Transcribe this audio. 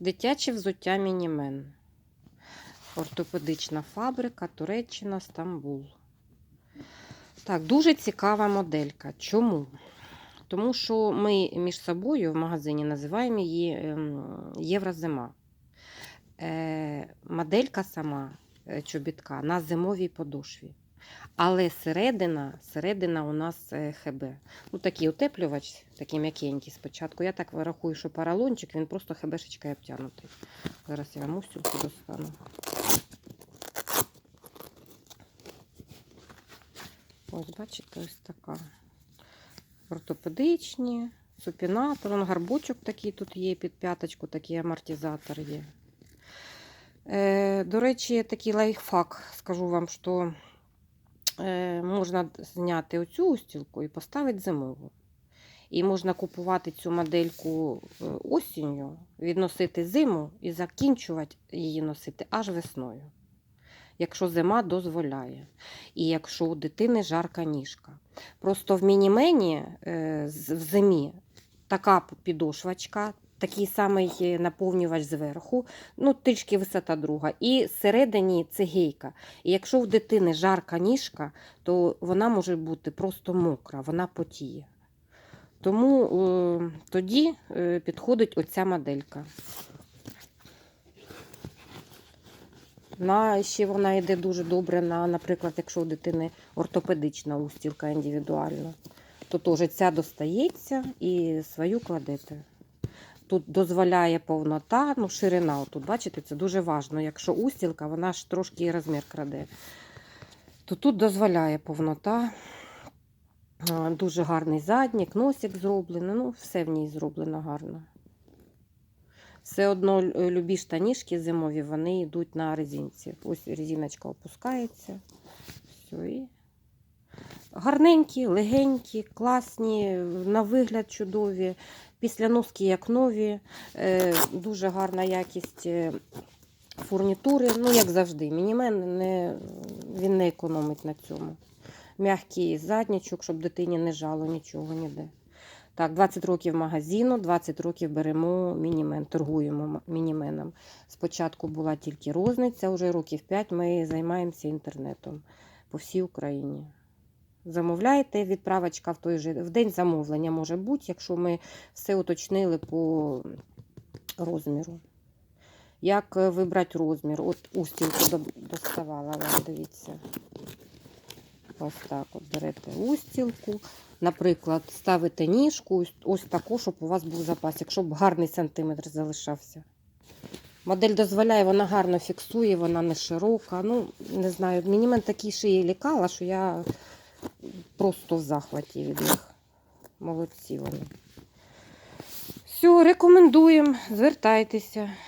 Дитяче взуття Мінімен. Ортопедична фабрика, Туреччина, Стамбул. Так, дуже цікава моделька. Чому? Тому що ми між собою в магазині називаємо її ем, Єврозима. Е, моделька сама е, чобітка на зимовій подошві. Але середина, середина у нас е, ХБ. Ну, такий утеплювач, такий м'якенький спочатку. Я так рахую, що поролончик, він просто хебешечкою обтягнутий. Зараз я устілку достану. Ось, бачите, ось така. Ортопедичні, супінатор, вон гарбочок такий тут є під п'яточку, такий амортизатор є. Е, до речі, такий лайфхак, скажу вам, що можна зняти оцю устілку і поставити зимову. І можна купувати цю модельку е, осінню, відносити зиму і закінчувати її носити аж весною. Якщо зима дозволяє. І якщо у дитини жарка ніжка. Просто в мінімені е, в зимі така підошвачка, такий самий е, наповнювач зверху, ну трішки висота друга, і всередині це гейка. І якщо в дитини жарка ніжка, то вона може бути просто мокра, вона потіє. Тому е, тоді е, підходить оця моделька. На, ще вона йде дуже добре, на, наприклад, якщо у дитини ортопедична устілка індивідуальна, то теж ця достається і свою кладете. Тут дозволяє повнота, ну, ширина. Тут, бачите, це дуже важливо. Якщо устілка, вона ж трошки розмір краде. То тут дозволяє повнота. Дуже гарний заднік, носик зроблений, ну, все в ній зроблено гарно. Все одно любі штанішки зимові, вони йдуть на резинці. Ось резиночка опускається. Все, і... Гарненькі, легенькі, класні, на вигляд чудові. Після носки як нові. Е, дуже гарна якість е, фурнітури. Ну, як завжди, мінімен не, він не економить на цьому. Мягкий заднічок, щоб дитині не жало нічого ніде. Так, 20 років магазину, 20 років беремо мінімен, торгуємо мініменом. Спочатку була тільки розниця, вже років 5 ми займаємося інтернетом по всій Україні. Замовляєте, відправочка в той же в день замовлення може бути, якщо ми все уточнили по розміру. Як е, вибрати розмір? От устілку доставала вам, дивіться. Ось так от берете устілку. Наприклад, ставите ніжку ось, таку, щоб у вас був запас, якщо б гарний сантиметр залишався. Модель дозволяє, вона гарно фіксує, вона не широка. Ну, не знаю, мені мен такі шиї лікала, що я просто в захваті від них. Молодці вони. Все, рекомендуємо, звертайтеся.